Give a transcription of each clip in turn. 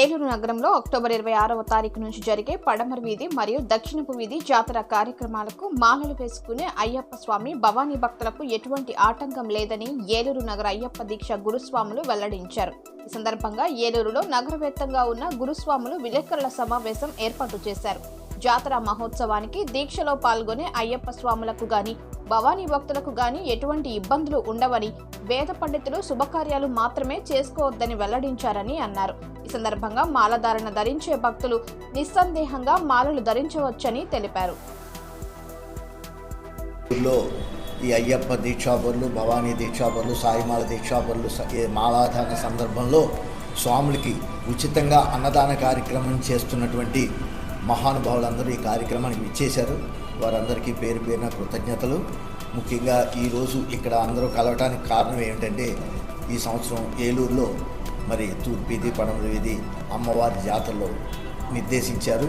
ఏలూరు నగరంలో అక్టోబర్ ఇరవై ఆరవ తారీఖు నుంచి జరిగే పడమర వీధి మరియు దక్షిణపు వీధి జాతర కార్యక్రమాలకు మాలలు వేసుకునే అయ్యప్ప స్వామి భవానీ భక్తులకు ఎటువంటి ఆటంకం లేదని ఏలూరు నగర అయ్యప్ప దీక్ష గురుస్వాములు వెల్లడించారు. ఈ సందర్భంగా ఏలూరులో నగరవేత్తంగా ఉన్న గురుస్వాములు విలేకరుల సమావేశం ఏర్పాటు చేశారు. జాతర మహోత్సవానికి దీక్షలో పాల్గొనే అయ్యప్ప స్వాములకు గాని భవానీ భక్తులకు గాని ఎటువంటి ఇబ్బందులు ఉండవని వేద పండితులు శుభకార్యాలు మాత్రమే చేసుకోవద్దని వెల్లడించారని అన్నారు. ఈ సందర్భంగా మాలధారణ ధరించే భక్తులు నిస్సందేహంగా మాలలు ధరించవచ్చని తెలిపారు. ఈ అయ్యప్ప దీక్షాపరులు భవానీ దీక్షాపరులు సాయిమాల దీక్షాపరులు మాలాధారణ సందర్భంలో స్వాములకి ఉచితంగా అన్నదాన కార్యక్రమం చేస్తున్నటువంటి మహానుభావులందరూ ఈ కార్యక్రమానికి ఇచ్చేశారు వారందరికీ పేరు పేరున కృతజ్ఞతలు. ముఖ్యంగా ఈరోజు ఇక్కడ అందరూ కలవటానికి కారణం ఏమిటంటే ఈ సంవత్సరం ఏలూరులో మరి తూర్పు వీధి వీధి అమ్మవారి జాతరలో నిర్దేశించారు.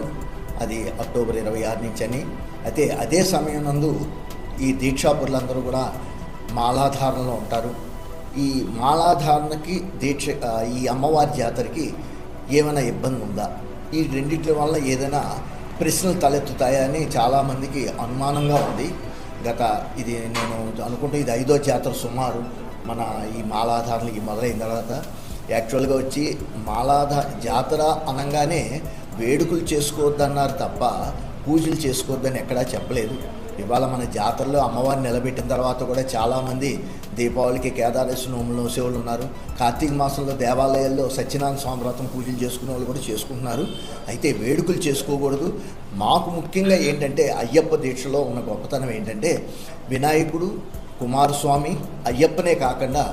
అది అక్టోబర్ ఇరవై ఆరు నుంచి అని. అయితే అదే సమయం నందు ఈ దీక్షాపురులందరూ కూడా మాలాధారణలో ఉంటారు. ఈ మాలాధారణకి దీక్ష ఈ అమ్మవారి జాతరకి ఏమైనా ఇబ్బంది ఉందా ఈ రెండింటి వల్ల ఏదైనా ప్రశ్నలు తలెత్తుతాయని చాలామందికి అనుమానంగా ఉంది. గత ఇది నేను అనుకుంటే ఇది ఐదో జాతర సుమారు మన ఈ మాలాధారణకి మొదలైన తర్వాత యాక్చువల్గా వచ్చి మాలాధ జాతర అనగానే వేడుకలు చేసుకోవద్దన్నారు తప్ప పూజలు చేసుకోవద్దని ఎక్కడా చెప్పలేదు. ఇవాళ మన జాతరలో అమ్మవారిని నిలబెట్టిన తర్వాత కూడా చాలామంది దీపావళికి కేదారేశ్వర నోములు సేవలు ఉన్నారు. కార్తీక మాసంలో దేవాలయాల్లో సత్యనారాయణ స్వామి వ్రతం పూజలు చేసుకునే వాళ్ళు కూడా చేసుకుంటున్నారు. అయితే వేడుకలు చేసుకోకూడదు. మాకు ముఖ్యంగా ఏంటంటే అయ్యప్ప దీక్షలో ఉన్న గొప్పతనం ఏంటంటే వినాయకుడు కుమారస్వామి అయ్యప్పనే కాకుండా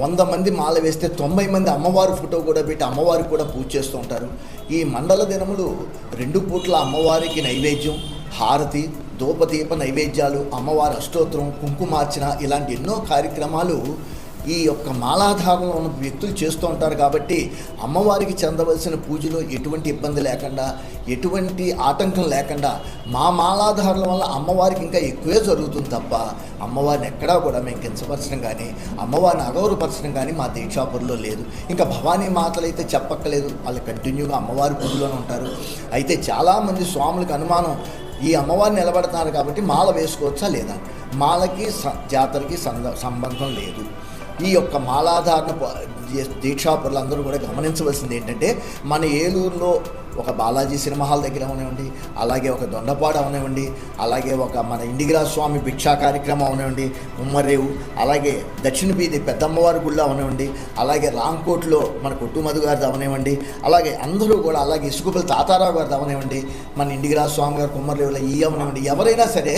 వంద మంది మాల వేస్తే తొంభై మంది అమ్మవారి ఫోటో కూడా పెట్టి అమ్మవారికి కూడా పూజ చేస్తూ ఉంటారు. ఈ మండల దినములు రెండు పూట్ల అమ్మవారికి నైవేద్యం హారతి ధూపదీప నైవేద్యాలు అమ్మవారి అష్టోత్తరం కుంకుమార్చన ఇలాంటి ఎన్నో కార్యక్రమాలు ఈ యొక్క మాలాధారంలో ఉన్న వ్యక్తులు చేస్తూ ఉంటారు కాబట్టి అమ్మవారికి చెందవలసిన పూజలో ఎటువంటి ఇబ్బంది లేకుండా ఎటువంటి ఆటంకం లేకుండా మా మాలాధారణ వల్ల అమ్మవారికి ఇంకా ఎక్కువే జరుగుతుంది తప్ప అమ్మవారిని ఎక్కడా కూడా మేము కించపరచడం కానీ అమ్మవారిని అగౌరవపరచడం కానీ మా దీక్షాపురంలో లేదు. ఇంకా భవానీ మాతలు అయితే చెప్పక్కలేదు వాళ్ళు కంటిన్యూగా అమ్మవారి పూజలోనే ఉంటారు. అయితే చాలామంది స్వాములకు అనుమానం ఈ అమ్మవారు నిలబడతారు కాబట్టి మాల వేసుకోవచ్చా లేదా? మాలకి జాతరకి సంబంధం లేదు. ఈ యొక్క మాలాధారణ దీక్షాపరులు అందరూ కూడా గమనించవలసింది ఏంటంటే మన ఏలూరులో ఒక బాలాజీ సినిమా హాల్ దగ్గర అవనివ్వండి అలాగే ఒక దొండపాడు అవనివ్వండి అలాగే ఒక మన ఇండిగిరా స్వామి భిక్షా కార్యక్రమం అవనివ్వండి ఉమ్మరేవు అలాగే దక్షిణ బీది పెద్దమ్మవారి గుళ్ళు అవనివ్వండి అలాగే రాంకోట్లో మన కొట్టుమధు గారిది అవనివ్వండి అలాగే అందరూ కూడా అలాగే ఇసుకుపల్లి తాతారావు గారిది అవనివ్వండి మన ఇండిగిరా స్వామి గారు కుమ్మరేవులో ఈ అవనివ్వండి ఎవరైనా సరే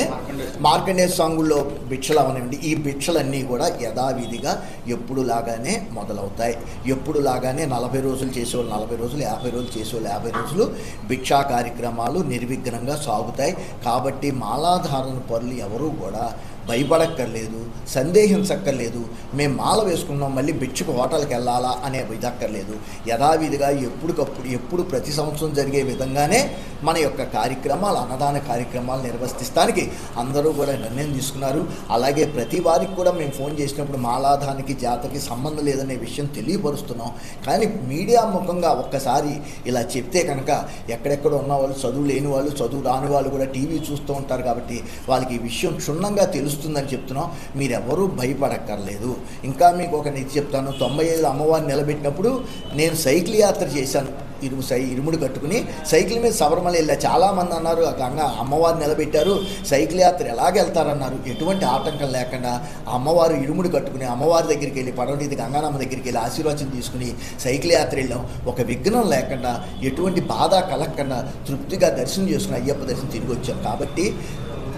మార్కండేయ స్వాముల్లో భిక్షలు అవనివ్వండి ఈ భిక్షలన్నీ కూడా యథావిధిగా ఎప్పుడు లాగానే మొదలవుతాయి. ఎప్పుడు లాగానే నలభై రోజులు చేసేవాళ్ళు నలభై రోజులు యాభై రోజులు చేసేవాళ్ళు యాభై రోజులు భిక్షా కార్యక్రమాలు నిర్విఘ్నంగా సాగుతాయి. కాబట్టి మాలాధారణ పనులు ఎవరూ కూడా భయపడక్కర్లేదు సందేహించక్కర్లేదు మేము మాల వేసుకున్నాం మళ్ళీ బిచ్చుకు హోటల్కి వెళ్ళాలా అనే ఇదక్కర్లేదు. యథావిధిగా ఎప్పటికప్పుడు ఎప్పుడు ప్రతి సంవత్సరం జరిగే విధంగానే మన యొక్క కార్యక్రమాలు అన్నదాన కార్యక్రమాలు నిర్వర్తిస్తానికి అందరూ కూడా నిర్ణయం తీసుకున్నారు. అలాగే ప్రతి వారికి కూడా మేము ఫోన్ చేసినప్పుడు మాలాధానికి జాతకి సంబంధం లేదనే విషయం తెలియపరుస్తున్నాం. కానీ మీడియా ముఖంగా ఒక్కసారి ఇలా చెప్తే కనుక ఎక్కడెక్కడ ఉన్న వాళ్ళు చదువు లేని వాళ్ళు చదువు రాని వాళ్ళు కూడా టీవీ చూస్తూ ఉంటారు కాబట్టి వాళ్ళకి ఈ విషయం క్షుణ్ణంగా తెలుసు వస్తుందని చెప్తున్నాం మీరెవరూ భయపడక్కర్లేదు. ఇంకా మీకు ఒక నిధి చెప్తాను. తొంభై ఐదు అమ్మవారిని నిలబెట్టినప్పుడు నేను సైకిల్ యాత్ర చేశాను. ఇరుము సై ఇరుముడు కట్టుకుని సైకిల్ మీద శబరిమల వెళ్ళా. చాలామంది అన్నారు ఆ గంగ అమ్మవారు నిలబెట్టారు. సైకిల్ యాత్ర ఎలాగ వెళ్తారన్నారు. ఎటువంటి ఆటంకం లేకుండా అమ్మవారు ఇరుముడు కట్టుకుని అమ్మవారి దగ్గరికి వెళ్ళి పడవనీది గంగానమ్మ దగ్గరికి వెళ్ళి ఆశీర్వచనం తీసుకుని సైకిల్ యాత్ర వెళ్ళాం. ఒక విఘ్నం లేకుండా ఎటువంటి బాధ కలగకుండా తృప్తిగా దర్శనం చేసుకుని అయ్యప్ప దర్శనం తిరిగి వచ్చాం. కాబట్టి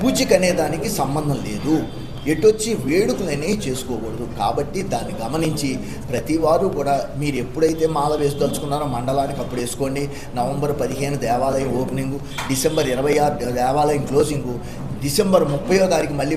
పూజకి అనే దానికి సంబంధం లేదు. ఎటొచ్చి వేడుకలనే చేసుకోకూడదు. కాబట్టి దాన్ని గమనించి ప్రతి వారు కూడా మీరు ఎప్పుడైతే మాల వేసుదలుచుకున్నారో మండలానికి అప్పుడు వేసుకోండి. నవంబర్ పదిహేను దేవాలయం ఓపెనింగు. డిసెంబర్ ఇరవై ఆరు దేవాలయం క్లోజింగు. డిసెంబర్ ముప్పయో తారీఖు మళ్ళీ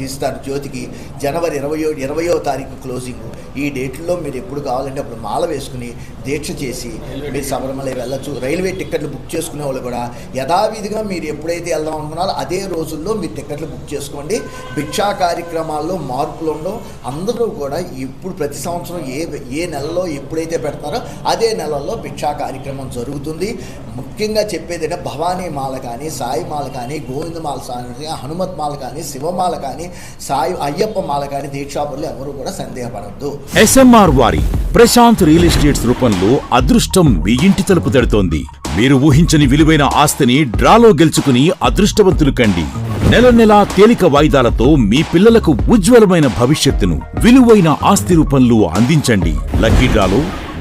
తీస్తారు జ్యోతికి. జనవరి ఇరవయో ఇరవయో తారీఖు క్లోజింగ్. ఈ డేట్లో మీరు ఎప్పుడు కావాలంటే అప్పుడు మాల వేసుకుని దీక్ష చేసి మీరు శబరిమల వెళ్ళచ్చు. రైల్వే టికెట్లు బుక్ చేసుకునే వాళ్ళు కూడా యథావిధిగా మీరు ఎప్పుడైతే వెళ్దాం అనుకున్నారో అదే రోజుల్లో మీరు టికెట్లు బుక్ చేసుకోండి. భిక్షా కార్యక్రమాల్లో మార్పులు ఉండవు. అందరూ కూడా ఇప్పుడు ప్రతి సంవత్సరం ఏ ఏ నెలలో ఎప్పుడైతే పెడతారో అదే నెలల్లో భిక్షా కార్యక్రమం జరుగుతుంది. ముఖ్యంగా చెప్పేది అంటే భవానీ మాల కానీ సాయి మాల కానీ గోవింద మాల కానీ హనుమత్ మాల కానీ శివమాల కానీ సాయి అయ్యప్ప మాల కానీ దీక్షాపరులు ఎవరు కూడా సందేహపడద్దు. ఎస్ఎంఆర్ వారి ప్రశాంత్ రియల్ ఎస్టేట్స్ రూపంలో అదృష్టం మీ ఇంటి తలుపు తడుతోంది. మీరు ఊహించని విలువైన ఆస్తిని డ్రాలో గెలుచుకుని అదృష్టవంతులు కండి. నెల నెలా తేలిక వాయిదాలతో మీ పిల్లలకు ఉజ్వలమైన భవిష్యత్తును విలువైన ఆస్తి రూపంలో అందించండి. లక్కీ డ్రాలో